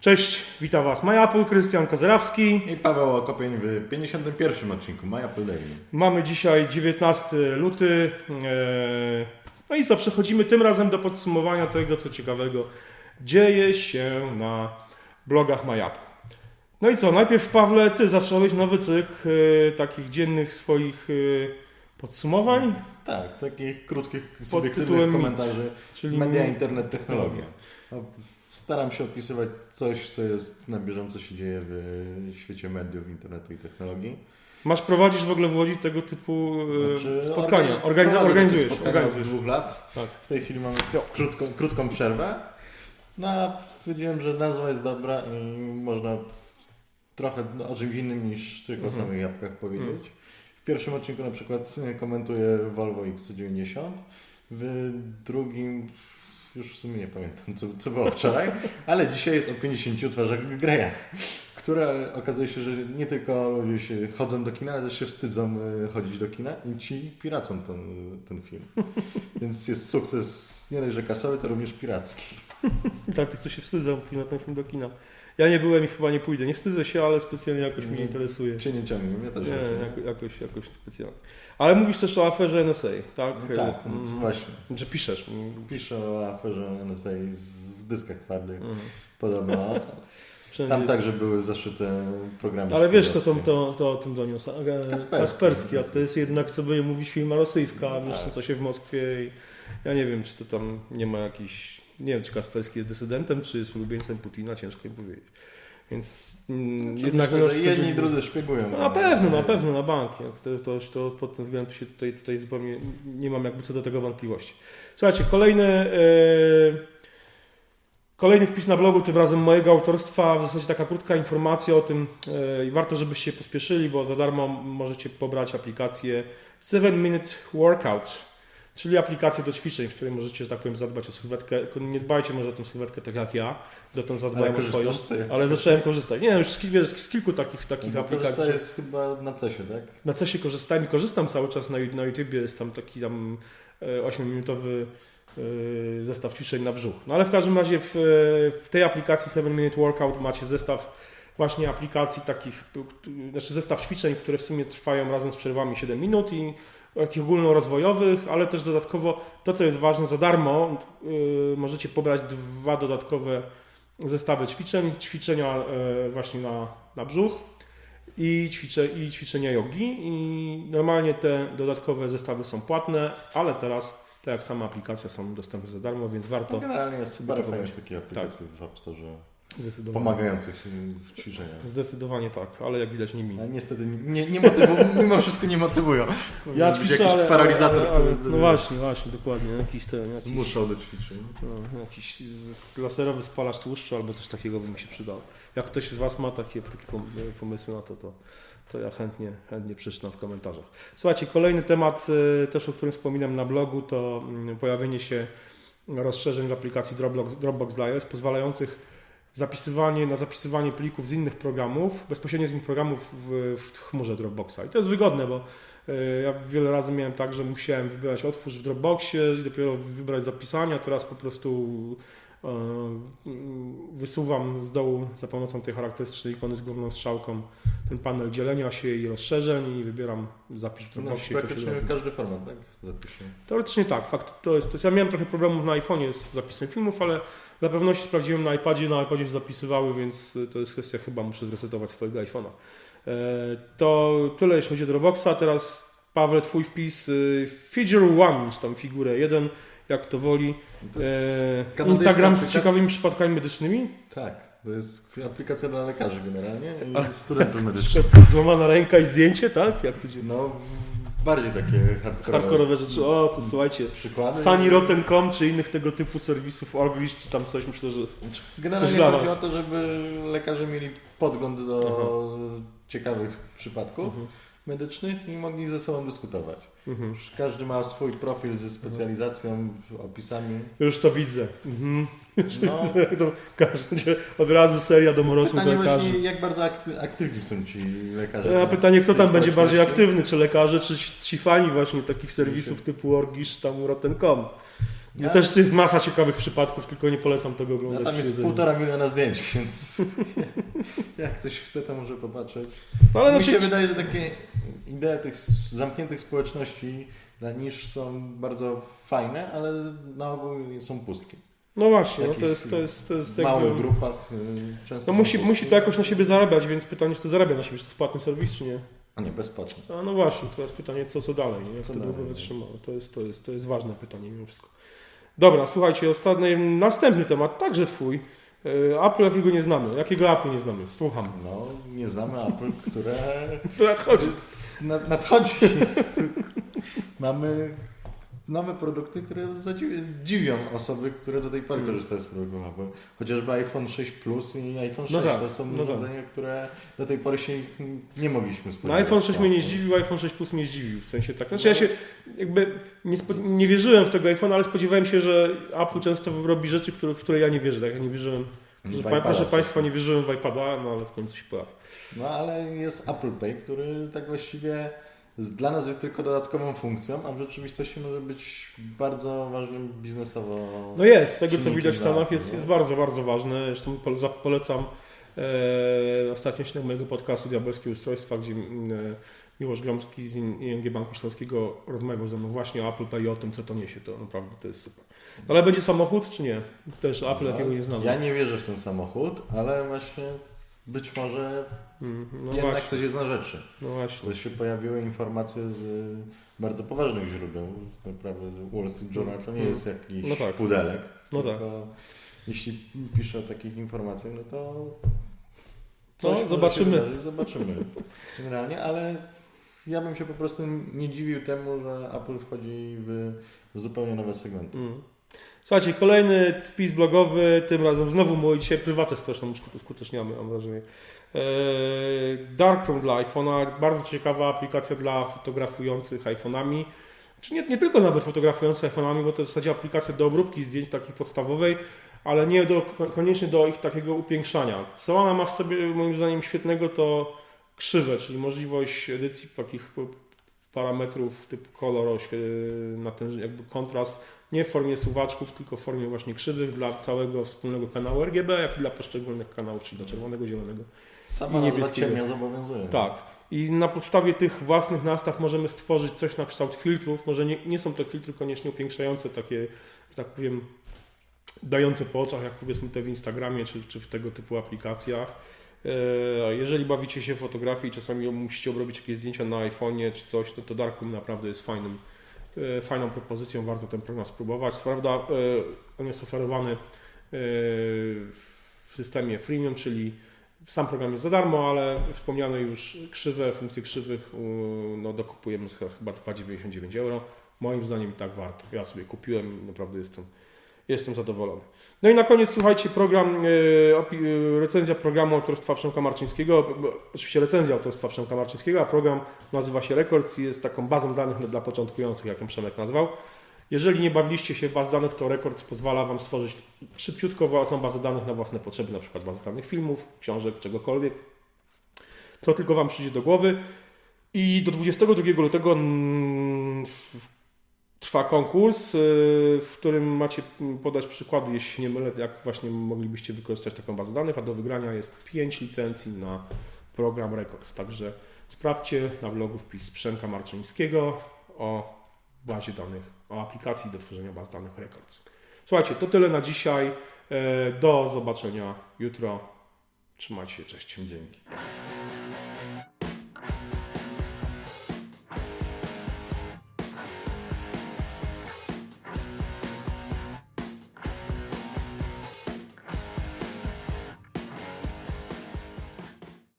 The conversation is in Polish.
Cześć, witam Was MyApple, Krystian Kozerawski. I Paweł Okopień w 51 odcinku Maja Daily. Mamy dzisiaj 19 luty. Eee, No i co, przechodzimy tym razem do podsumowania tego, co ciekawego dzieje się na blogach MyApple. No i co, najpierw Pawle, Ty zacząłeś nowy cykl e, takich dziennych swoich e, podsumowań, Tak, takich krótkich, subiektywnych komentarzy. czyli Media, internet, technologia. No, staram się opisywać coś, co jest na bieżąco się dzieje w świecie mediów, internetu i technologii. masz prowadzić w ogóle w Łodzi tego typu e, Znaczy, spotkania, organi- Organiz- organizujesz, spotkania organizujesz. od dwóch lat. Tak. W tej chwili mamy krótką, krótką przerwę. No a stwierdziłem, że nazwa jest dobra i można trochę o czymś innym niż tylko o Mhm. samych jabłkach powiedzieć. Mhm. W pierwszym odcinku na przykład komentuję Volvo X90, w drugim już w sumie nie pamiętam co, co było wczoraj, ale dzisiaj jest o 50 twarzach Greya, które okazuje się, że nie tylko ludzie się chodzą do kina, ale też się wstydzą y, chodzić do kina i ci piracą ten, ten film. Więc jest sukces nie dość, że kasowy, to również piracki. Tak, tych co się wstydzą pójść na ten film do kina. Ja nie byłem i chyba nie pójdę. Nie wstydzę się, ale specjalnie jakoś mnie nie interesuje. Cię nie ciągnie, mnie też Nie, nie. jako, jakoś, jakoś specjalnie. Ale mówisz też o aferze NSA, tak? Tak, Mhm. właśnie. Że piszesz. Piszę o aferze NSA w dyskach twardych. Mhm. Podobno. Wszędzie Tam jest. także były zaszyte programy. Ale wiesz, to, to, to, to o tym doniósł. Kasperski. Kasperski, a to jest jednak sobie mówić firma rosyjska, a wiesz Tak. co się w Moskwie i ja nie wiem, czy to tam nie ma jakiś, nie wiem, czy Kasperski jest dysydentem, czy jest ulubieńcem Putina, ciężko mi powiedzieć. Więc mm, Znaczy, jednak myślę, mimo że jedni i drudzy szpiegują. No, na pewno, na pewno, na bank. To, to, to pod tym względem się tutaj, tutaj zupełnie nie mam jakby co do tego wątpliwości. Słuchajcie, kolejny, e, kolejny wpis na blogu, tym razem mojego autorstwa, w zasadzie taka krótka informacja o tym e, i warto, żebyście się pospieszyli, bo za darmo możecie pobrać aplikację 7 Minute Workout, czyli aplikację do ćwiczeń, w której możecie, że tak powiem, zadbać o sylwetkę. Nie dbajcie może o tę sylwetkę tak jak ja, dotąd zadbałem o swoją, ale zacząłem korzystać. Nie, już z, wiesz, z kilku takich, takich Bo aplikacji. jest chyba na CESie, tak? Na CESie korzystałem i korzystam cały czas na, na YouTubie, jest tam taki tam 8-minutowy zestaw ćwiczeń na brzuch. No ale w każdym razie w, e, w tej aplikacji 7 Minute Workout macie zestaw właśnie aplikacji takich, znaczy zestaw ćwiczeń, które w sumie trwają razem z przerwami 7 minut i takich ogólnorozwojowych, ale też dodatkowo to, co jest ważne, za darmo y, możecie pobrać dwa dodatkowe zestawy ćwiczeń, ćwiczenia e, właśnie na, na brzuch i, ćwicze, i ćwiczenia jogi. I normalnie te dodatkowe zestawy są płatne, ale teraz, tak jak sama aplikacja, są dostępne za darmo, więc No, warto generalnie jest parę to fajnych będzie. takich aplikacji w App Store zdecydowanie. pomagających w ćwiczeniach. Zdecydowanie tak, ale jak widać nimi. Ale niestety nie, nie motywują, mimo wszystko nie motywują. Ja ćwiczę, jakiś ale, paralizator, ale, ale, który No by właśnie, właśnie, dokładnie. Jakiś ten, jakiś, zmuszał do ćwiczeń. no, jakiś laserowy spalacz tłuszczu albo coś takiego by mi się przydało. Jak ktoś z Was ma takie, takie pom- pomysły na to, to, to ja chętnie, chętnie przeczytam w komentarzach. Słuchajcie, kolejny temat, y, też o którym wspominam na blogu, to mm, pojawienie się rozszerzeń w aplikacji Dropbox, Dropbox dla iOS pozwalających zapisywanie, na zapisywanie plików z innych programów, bezpośrednio z innych programów w, w chmurze Dropboxa. I to jest wygodne, bo y, ja wiele razy miałem tak, że musiałem wybierać otwórz w Dropboxie i dopiero wybrać zapisania, teraz po prostu wysuwam z dołu za pomocą tej charakterystycznej ikony z główną strzałką ten panel dzielenia się i rozszerzeń i wybieram zapisz w No, Dropboxie. się praktycznie każdy format, tak? Zapiszę. Teoretycznie tak, fakt to jest. To jest ja miałem trochę problemów na iPhone'ie z zapisem filmów, ale dla pewności sprawdziłem na iPadzie, na iPadzie się zapisywały, więc to jest kwestia, chyba muszę zresetować swojego iPhone'a. E, To tyle jeśli chodzi o Dropboxa. Teraz Paweł, twój wpis y, Figure One, czy tam figurę 1, jak to woli. To E, Instagram z ciekawymi przypadkami medycznymi. tak, to jest aplikacja dla lekarzy generalnie i Ale- studentów medycznych. Złamana ręka i zdjęcie, tak? Jak to dzieje? No, bardziej takie hardcore Hardkorowe rzeczy. O, to słuchajcie. przykłady. Czy innych tego typu serwisów, Orglish czy tam coś, myślę, że Generalnie Coś chodzi o to, żeby lekarze mieli podgląd do ciekawych przypadków Mhm. Medycznych i mogli ze sobą dyskutować. Mhm. Każdy ma swój profil ze specjalizacją, opisami. Już to widzę. Mhm. No, To każdy, od razu seria domorosłych pytanie lekarzy. właśnie, jak bardzo akty- aktywni są ci lekarze. A pytanie, kto tam będzie bardziej aktywny, czy lekarze, czy ci- fani właśnie takich serwisów typu Orgish, tam Rotten.com. Ja- Też jest masa ciekawych przypadków, tylko nie polecam tego No oglądać. tam przy jest półtora miliona zdjęć, więc jak ktoś chce, to może popatrzeć. No ale Mi się znaczy, wydaje, że takie idee tych zamkniętych społeczności dla nisz są bardzo fajne, ale na ogół są pustki. no właśnie, no to jest, to jest, to jest W małych jakby... grupach y, często No musi, musi to jakoś na siebie zarabiać, więc pytanie, czy to zarabia na siebie, czy to jest płatny serwis, czy nie? A nie, bezpłatnie. A no właśnie, teraz pytanie, co, co dalej, nie? jak Co to długo wytrzyma. To jest, to, jest, to jest ważne pytanie mimo wszystko. Dobra, słuchajcie, ostatni, następny temat, także twój. E, Apple, jakiego nie znamy. Jakiego Apple nie znamy? Słucham. No, nie znamy Apple, które nadchodzi. nad, nadchodzi. Mamy nowe produkty, które zadziwi- dziwią osoby, które do tej pory Mm. korzystają z produktów Apple. Chociażby iPhone 6 Plus i iPhone 6 No tak, to są no tak. urządzenia, które do tej pory się nie mogliśmy No spodziewać. iPhone 6 mnie nie zdziwił, iPhone 6 Plus mnie zdziwił. W sensie tak. Znaczy ja się jakby nie, nie wierzyłem w tego iPhone, ale spodziewałem się, że Apple często robi rzeczy, których, w które ja nie wierzę. Tak? Ja nie wierzyłem. Że, proszę. Państwa, nie wierzyłem w iPada, no ale w końcu się pojawił. No ale jest Apple Pay, który tak właściwie dla nas jest tylko dodatkową funkcją, a w rzeczywistości może być bardzo ważnym biznesowo. No jest, z tego co widać w Stanach jest, jest bardzo, bardzo ważne. Zresztą polecam e, ostatni odcinek mojego podcastu Diabelskie Ustrojstwa, gdzie mm, e, Miłosz Gromski z In- ING Banku Śląskiego rozmawiał ze mną właśnie o Apple Pay i o tym, co to niesie. To naprawdę to jest super. No, ale będzie samochód, czy nie? Też Apple No, jakiego nie znamy. Ja nie wierzę w ten samochód, ale właśnie być może Mm, No jednak właśnie, coś jest na rzeczy. no właśnie. To się pojawiły informacje z y, bardzo poważnych źródeł. Naprawdę Wall Street Journal to nie Mm. jest jakiś No tak. pudelek. No tylko Jeśli pisze o takich informacjach, no to Co? coś może Zobaczymy. Zobaczymy. Generalnie, ale ja bym się po prostu nie dziwił temu, że Apple wchodzi w, w zupełnie nowe segmenty. Mm. Słuchajcie, kolejny wpis blogowy, tym razem znowu mój, dzisiaj prywatę straszną skuteczniamy, mam wrażenie. Eee, Darkroom dla iPhone'a, bardzo ciekawa aplikacja dla fotografujących iPhone'ami. Czy nie, nie tylko nawet fotografujących iPhone'ami, bo to jest w zasadzie aplikacja do obróbki zdjęć takiej podstawowej, ale nie do, koniecznie do ich takiego upiększania. Co ona ma w sobie moim zdaniem świetnego, to krzywe, czyli możliwość edycji takich parametrów typu kolor, oświe- natęż- jakby kontrast, nie w formie suwaczków, tylko w formie właśnie krzywych dla całego wspólnego kanału RGB, jak i dla poszczególnych kanałów, czyli dla czerwonego, zielonego. Sama I niebieskiego. ciemnia zobowiązuje. Tak. I na podstawie tych własnych nastaw możemy stworzyć coś na kształt filtrów. Może nie, nie są to filtry koniecznie upiększające, takie, że tak powiem, dające po oczach, jak powiedzmy te w Instagramie czy, czy w tego typu aplikacjach. E, Jeżeli bawicie się fotografii i czasami musicie obrobić jakieś zdjęcia na iPhone'ie czy coś, to, Darkroom naprawdę jest fajnym, e, fajną propozycją, warto ten program spróbować. Co prawda e, on jest oferowany w systemie freemium, czyli sam program jest za darmo, ale wspomniane już krzywe, funkcje krzywych no, dokupujemy chyba 2,99 euro. Moim zdaniem i tak warto. Ja sobie kupiłem, naprawdę jestem, jestem zadowolony. No i na koniec słuchajcie, program, e, e, recenzja programu autorstwa Przemka Marczyńskiego, oczywiście recenzja autorstwa Przemka Marczyńskiego, a program nazywa się Records i jest taką bazą danych dla- początkujących, jak ją Przemek nazwał. Jeżeli nie bawiliście się w baz danych, to Records pozwala Wam stworzyć szybciutko własną bazę danych na własne potrzeby, na przykład bazę danych filmów, książek, czegokolwiek, co tylko Wam przyjdzie do głowy. I do 22 lutego mm, trwa konkurs, y, w którym macie podać przykłady, jeśli się nie mylę, jak właśnie moglibyście wykorzystać taką bazę danych, a do wygrania jest 5 licencji na program Records. Także sprawdźcie na blogu wpis Przemka Marczyńskiego o bazie danych, o aplikacji do tworzenia baz danych Records. Słuchajcie, to tyle na dzisiaj. E, Do zobaczenia jutro. Trzymajcie się, cześć. Dzięki.